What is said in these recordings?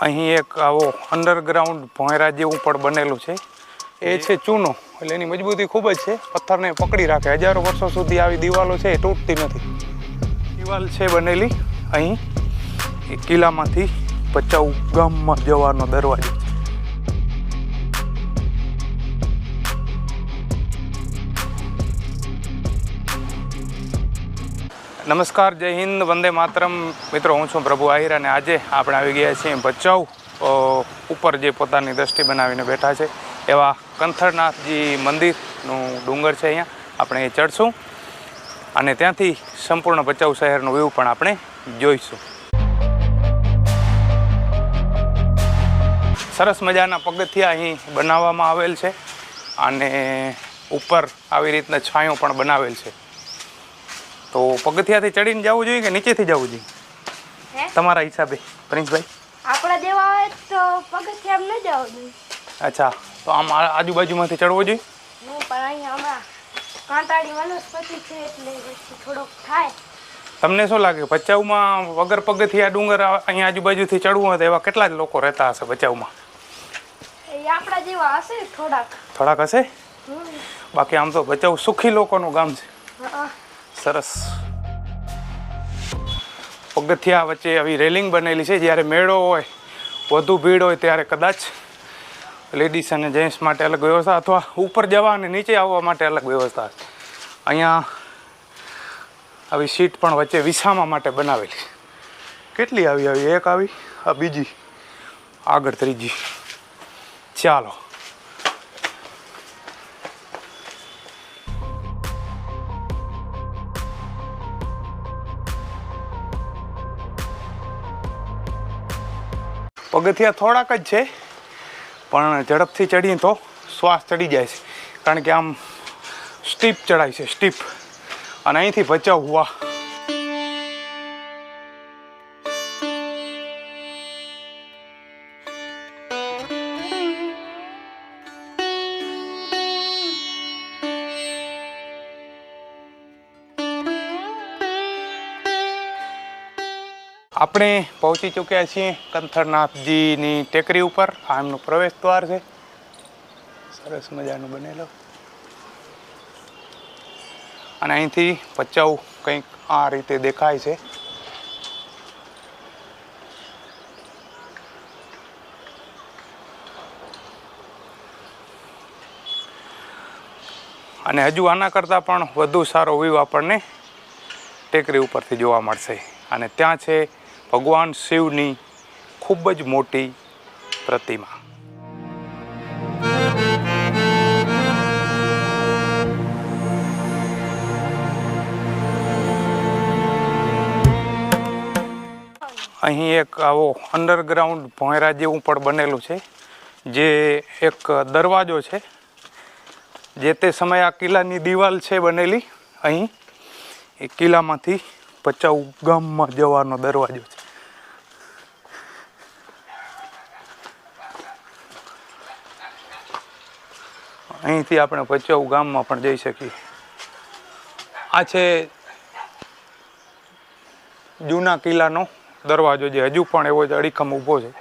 અહીં એક આવો અંડરગ્રાઉન્ડ ભોંયરા જેવું પણ બનેલું છે. એ છે ચૂનો. એટલે એની મજબૂતી ખૂબ જ છે. પથ્થરને પકડી રાખે. હજારો વર્ષો સુધી આવી દિવાલો છે એ તૂટતી નથી. દિવાલ છે બનેલી અહીં. એ કિલ્લામાંથી ભચાઉ ગામમાં જવાનો દરવાજો નમસ્કાર, જય હિન્દ, વંદે માતરમ. મિત્રો, હું છું પ્રભુ આહિર અને આજે આપણે આવી ગયા છીએ ભચાઉ ઉપર જે પોતાની દ્રષ્ટિ બનાવીને બેઠા છે. એવા કંથળનાથજી મંદિરનું ડુંગર છે અહીંયા. આપણે એ ચડશું અને ત્યાંથી સંપૂર્ણ ભચાઉ શહેરનું વ્યૂ પણ આપણે જોઈશું. સરસ મજાના પગથિયા અહીં બનાવવામાં આવેલ છે અને ઉપર આવી રીતના છાંયો પણ બનાવેલ છે. તો પગથિયાથી ચડીને જવું જોઈએ કે નીચેથી જવું જોઈએ? તમારા હિસાબે પ્રિન્સભાઈ? આપણા દેવા હોય તો પગથિયા ન જવું જોઈએ. અચ્છા તો આમ આજુબાજુમાંથી ચડવો જોઈએ? હું પણ અહીંયા હમણાં કાંટાળી વનસ્પતિ છે એટલે થોડોક થાય. તમને શું લાગે ભચાઉમાં વગર પગથિયા ડુંગર અહીંયા આજુબાજુથી ચડવું હોય તો એવા કેટલા જ લોકો રહેતા હશે ભચાઉમાં? એ આપણા જેવા હશે થોડાક. થોડાક હશે? બાકી આમ તો ભચાઉ સુખી લોકોનું ગામ છે. સરસ. પગથિયા વચ્ચે આવી રેલિંગ બનેલી છે. જ્યારે મેળો હોય, વધુ ભીડ હોય ત્યારે કદાચ લેડીઝ અને જેન્ટ્સ માટે અલગ વ્યવસ્થા અથવા ઉપર જવા અને નીચે આવવા માટે અલગ વ્યવસ્થા. અહીંયા આવી સીટ પણ વચ્ચે વિસામા માટે બનાવેલી. કેટલી આવી? આવી એક આવી, આ બીજી, આગળ ત્રીજી. ચાલો. પગથિયા થોડાક જ છે, પણ ઝડપથી ચડીએ તો શ્વાસ ચડી જાય છે. કારણ કે આમ સ્ટીપ ચડાય છે, સ્ટીપ. અને અહીંથી બચાવ હુવા આપણે પહોંચી ચૂક્યા છીએ કંથરનાથજીની ટેકરી ઉપર. આ એમનું પ્રવેશ દ્વાર છે. સરસ મજાનું બનેલો. અને અહીંથી ભચાઉ કંઈક આ રીતે દેખાય છે. અને હજુ આના કરતાં પણ વધુ સારો વ્યૂ આપણને ટેકરી ઉપરથી જોવા મળશે. અને ત્યાં છે ભગવાન શિવની ખૂબ જ મોટી પ્રતિમા. અહીં એક આવો અંડરગ્રાઉન્ડ ભોંયરા જેવું પણ બનેલું છે, જે એક દરવાજો છે, જે તે સમયે આ કિલ્લાની દિવાલ છે બનેલી. અહીં એ કિલ્લામાંથી ભચાઉ ગામમાં જવાનો દરવાજો છે. અહીંથી આપણે ભચાઉ ગામમાં પણ જઈ શકીએ. આ છે જૂના કિલ્લાનો દરવાજો જે હજુ પણ એવો જ અડીખમ ઊભો છે.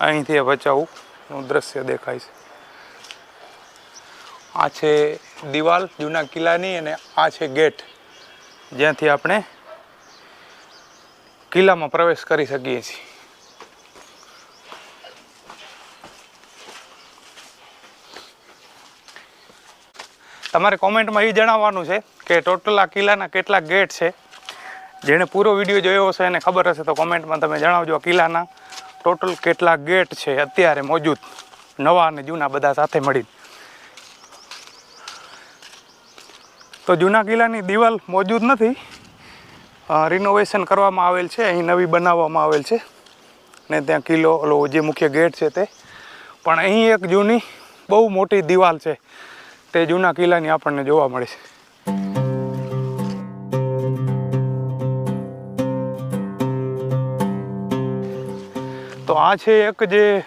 અહીંથી ભચાઉનું દ્રશ્ય દેખાય છે. આ છે દિવાલ જૂના કિલ્લાની અને આ છે ગેટ. જ્યાંથી આપણે કિલ્લામાં પ્રવેશ કરી શકીએ છીએ. તમારે કોમેન્ટમાં એ જણાવવાનું છે કે ટોટલ આ કિલ્લાના કેટલા ગેટ છે? જેણે પૂરો વીડિયો જોયો હશે એને ખબર હશે તો કોમેન્ટમાં તમે જણાવજો કિલ્લાના ટોટલ કેટલા ગેટ છે. અત્યારે મોજૂદ નવા અને જૂના બધા સાથે મળી તો જૂના કિલ્લાની દિવાલ મોજૂદ નથી. રિનોવેશન કરવામાં આવેલ છે. અહીં નવી બનાવવામાં આવેલ છે. ને ત્યાં કિલ્લો, ઓલો જે મુખ્ય ગેટ છે તે. પણ અહીં એક જૂની, બહુ મોટી દિવાલ છે. તે જૂના કિલ્લાની આપણને જોવા મળે છે. તો આ છે એક જે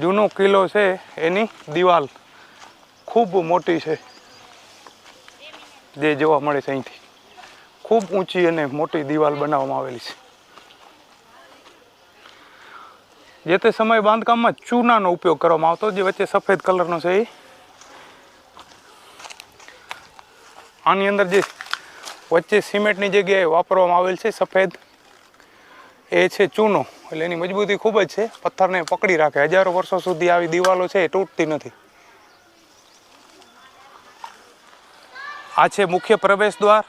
જૂનો કિલ્લો છે, એની દિવાલ. ખૂબ મોટી છે. જે જોવા મળે છે અહીંથી. ખૂબ ઊંચી અને મોટી દિવાલ બનાવવામાં આવેલી છે. જે તે સમયે બાંધકામમાં ચૂનાનો ઉપયોગ કરવામાં આવતો, જે વચ્ચે સફેદ કલરનો છે એ. આની અંદર જે વચ્ચે સિમેન્ટની જગ્યાએ વાપરવામાં આવેલ છે સફેદ, એ છે ચૂનો. એટલે એની મજબૂતી ખૂબ જ છે. પથ્થરને પકડી રાખે. હજારો વર્ષો સુધી આવી દિવાલો છે, એ તૂટતી નથી. આ છે મુખ્ય પ્રવેશ દ્વાર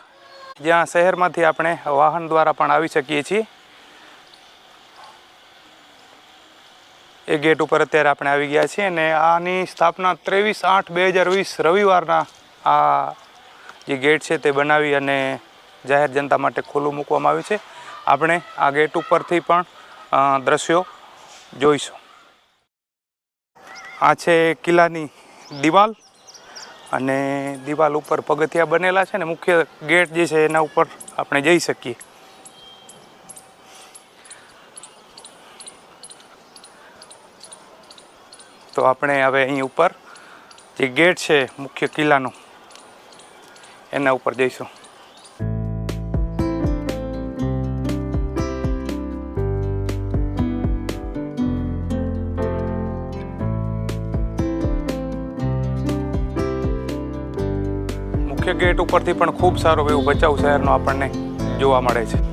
જ્યાં શહેરમાંથી આપણે વાહન દ્વારા પણ આવી શકીએ છીએ. એ ગેટ ઉપર અત્યારે આપણે આવી ગયા છીએ અને આની સ્થાપના ત્રેવીસ આઠ બે હજાર વીસ રવિવારના આ જે ગેટ છે તે બનાવી અને જાહેર જનતા માટે ખુલ્લું મૂકવામાં આવ્યું છે. આપણે આ ગેટ ઉપરથી પણ દ્રશ્યો જોઈશું. આ છે કિલ્લાની દિવાલ. અને દિવાલ ઉપર પગથિયા બનેલા છે ને, મુખ્ય ગેટ જે છે એના ઉપર આપણે જઈ શકીએ. તો આપણે હવે અહીં ઉપર જે ગેટ છે, મુખ્ય કિલ્લાનો, એના ઉપર જઈશું. ગેટ ઉપરથી પણ ખૂબ સારો વ્યૂ ભચાઉ શહેરનો આપણને જોવા મળે છે.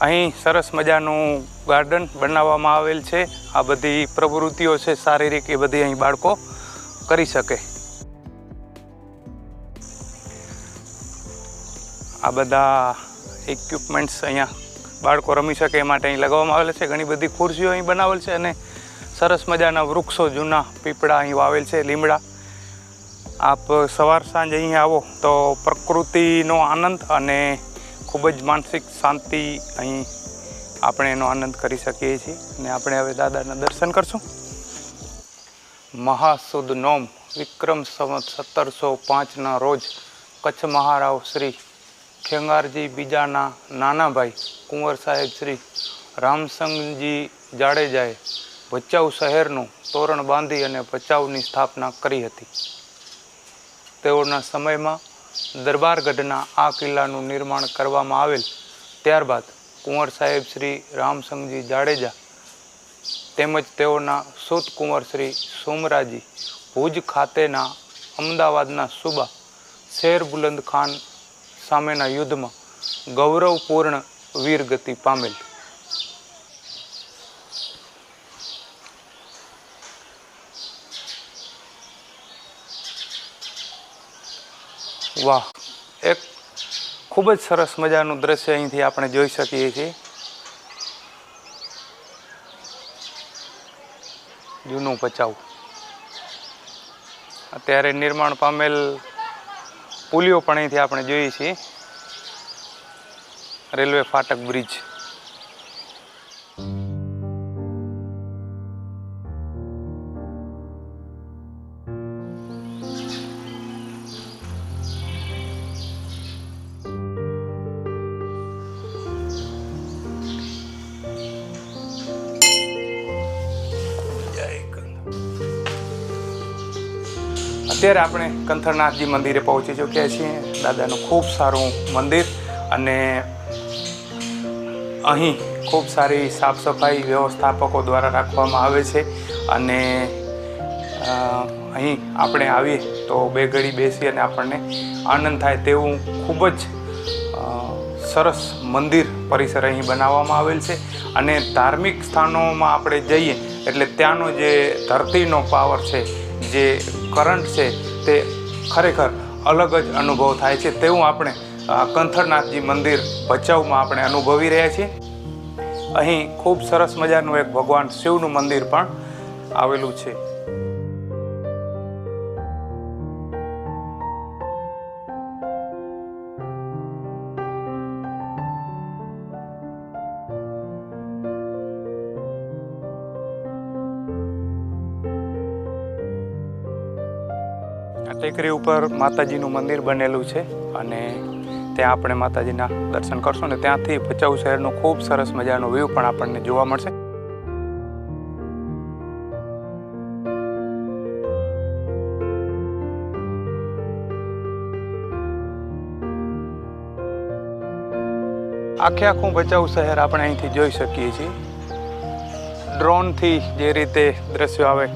અહીં સરસ મજાનું ગાર્ડન બનાવવામાં આવેલ છે. આ બધી પ્રવૃત્તિઓ છે, શારીરિક એ બધી અહીં બાળકો કરી શકે. આ બધા ઇક્વિપમેન્ટ્સ અહીંયા બાળકો રમી શકે એ માટે અહીં લગાવવામાં આવેલ છે. ઘણી બધી ખુરશીઓ અહીં બનાવેલ છે અને સરસ મજાના વૃક્ષો જૂના પીપળા અહીં વાવેલ છે, લીમડા. આપ સવાર સાંજ અહીં આવો તો પ્રકૃતિનો આનંદ અને ખૂબ જ માનસિક શાંતિ અહીં આપણે એનો આનંદ કરી શકીએ છીએ અને આપણે હવે દાદાના દર્શન કરશું. મહાસુદ નોમ વિક્રમ સંવત સત્તરસો પાંચના રોજ કચ્છ મહારાવ શ્રી ખેંગારજી બીજાના નાનાભાઈ કુંવર સાહેબ શ્રી રામસંગજી જાડેજાએ ભચાઉ શહેરનું તોરણ બાંધી અને ભચાઉની સ્થાપના કરી હતી. તેઓના સમયમાં દરબારગઢના આ કિલ્લાનું નિર્માણ કરવામાં આવેલ. ત્યારબાદ કુંવર સાહેબ શ્રી રામસંગજી જાડેજા તેમજ તેઓના સુત કુંવર શ્રી સોમરાજી ભુજ ખાતેના અમદાવાદના સુબા શેર બુલંદ ખાન સામેના યુદ્ધમાં ગૌરવપૂર્ણ વીરગતિ પામેલ. વાહ, એક ખૂબ જ સરસ મજાનું દ્રશ્ય અહીંથી આપણે જોઈ શકીએ છીએ. જૂનું પચાવ અત્યારે નિર્માણ પામેલ પુલિયો પણ અહીંથી આપણે જોઈએ છીએ. રેલવે ફાટક બ્રિજ. અત્યારે આપણે કંથરનાથજી મંદિરે પહોંચી ચૂક્યા છીએ. દાદાનું ખૂબ સારું મંદિર અને અહીં ખૂબ સારી સાફ સફાઈ વ્યવસ્થાપકો દ્વારા રાખવામાં આવે છે અને અહીં આપણે આવીએ તો બે ઘડી બેસી અને આપણને આનંદ થાય તેવું ખૂબ જ સરસ મંદિર પરિસર અહીં બનાવવામાં આવેલ છે. અને ધાર્મિક સ્થાનોમાં આપણે જઈએ એટલે ત્યાંનો જે ધરતીનો પાવર છે જે કરંટ છે તે ખરેખર અલગ જ અનુભવ થાય છે તેવું આપણે કંથરનાથજી મંદિર ભચાઉમાં આપણે અનુભવી રહ્યા છીએ. અહીં ખૂબ સરસ મજાનું એક ભગવાન શિવનું મંદિર પણ આવેલું છે. ટેકરી ઉપર માતાજીનું મંદિર બનેલું છે અને ત્યાં આપણે માતાજીના દર્શન કરશું ને ત્યાંથી ભચાઉ શહેરનો ખૂબ સરસ મજાનો વ્યૂ પણ આપણને જોવા મળશે. આખે આખું ભચાઉ શહેર આપણે અહીંથી જોઈ શકીએ છીએ. ડ્રોનથી જે રીતે દ્રશ્યો આવે,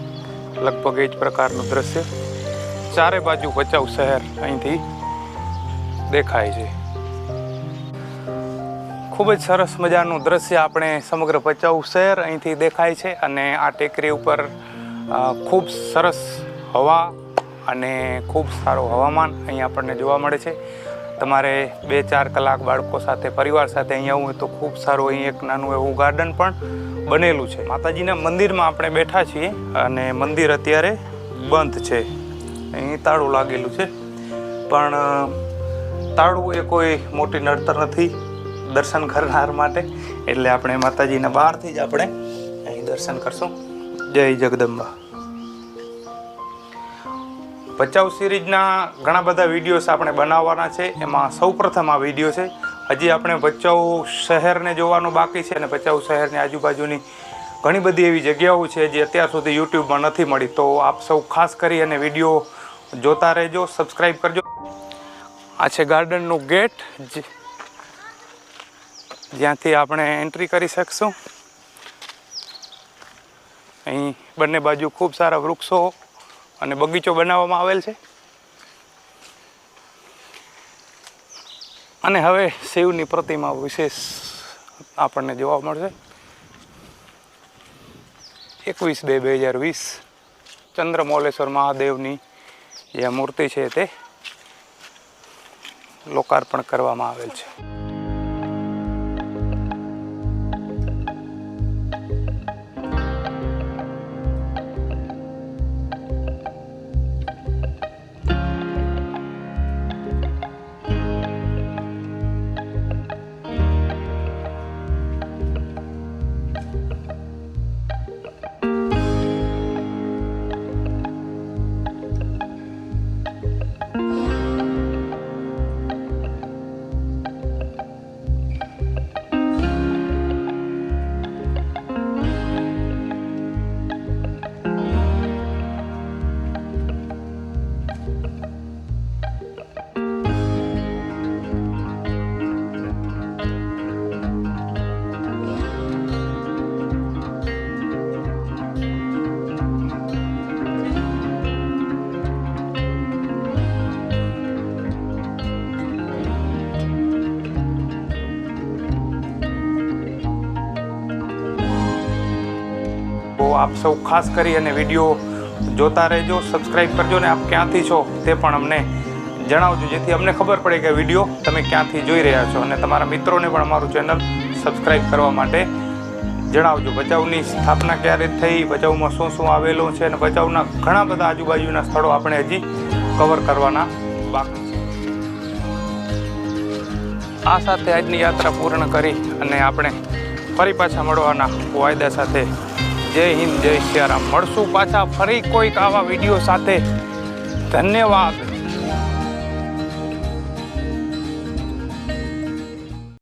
લગભગ એ જ પ્રકારનું દ્રશ્ય. ચારે બાજુ ભચાઉ શહેર અહીંથી દેખાય છે. ખૂબ જ સરસ મજાનું દ્રશ્ય આપણે સમગ્ર ભચાઉ શહેર અહીંથી દેખાય છે અને આ ટેકરી ઉપર ખૂબ સરસ હવા અને ખૂબ સારું હવામાન અહીં આપણને જોવા મળે છે. તમારે બે ચાર કલાક બાળકો સાથે, પરિવાર સાથે અહીં આવવું હોય તો ખૂબ સારું અહીં એક નાનું એવું ગાર્ડન પણ બનેલું છે. માતાજીના મંદિરમાં આપણે બેઠા છીએ અને મંદિર અત્યારે બંધ છે. અહીં તાળું લાગેલું છે. પણ તાળું એ કોઈ મોટી નડતર નથી દર્શન કરનાર માટે. એટલે આપણે માતાજીના બહારથી જ આપણે અહીં દર્શન કરશું. જય જગદંબા. ભચાઉ સિરીઝના ઘણા બધા વિડીયોઝ આપણે બનાવવાના છે. એમાં સૌપ્રથમ આ વીડિયો છે. હજી આપણે ભચાઉ શહેરને જોવાનું બાકી છે અને ભચાઉ શહેરની આજુબાજુની ઘણી બધી એવી જગ્યાઓ છે જે અત્યાર સુધી યુટ્યુબમાં નથી મળી. તો આપ સૌ ખાસ કરી અને વીડિયો જોતા રહેજો સબસ્ક્રાઈબ કરજો. આ છે ગાર્ડનનું ગેટ. જ્યાંથી આપણે એન્ટ્રી કરી શકશું. અહીં બંને બાજુ ખૂબ સારા વૃક્ષો અને બગીચો બનાવવામાં આવેલ છે. અને હવે શિવની પ્રતિમા વિશેષ આપણને જોવા મળશે. એકવીસ બે બે હજાર વીસ ચંદ્રમોલેશ્વર મહાદેવની જે મૂર્તિ છે તે લોકાર્પણ કરવામાં આવેલ છે. આપ સૌ ખાસ કરી અને વીડિયો જોતા રહેજો સબસ્ક્રાઈબ કરજો ને આપ ક્યાંથી છો તે પણ અમને જણાવજો, જેથી અમને ખબર પડે કે વીડિયો તમે ક્યાંથી જોઈ રહ્યા છો. અને તમારા મિત્રોને પણ અમારું ચેનલ સબસ્ક્રાઈબ કરવા માટે જણાવજો. ભચાઉની સ્થાપના ક્યારે થઈ, ભચાઉમાં શું શું આવેલું છે અને ભચાઉના ઘણા બધા આજુબાજુના સ્થળો આપણે હજી કવર કરવાના બાકી છે. આ સાથે આજની યાત્રા પૂર્ણ કરી અને આપણે ફરી પાછા મળવાના વાયદા સાથે જય હિન્દ જય સિયારામ. મળશું પાછા ફરી કોઈક આવા વીડિયો સાથે. ધન્યવાદ.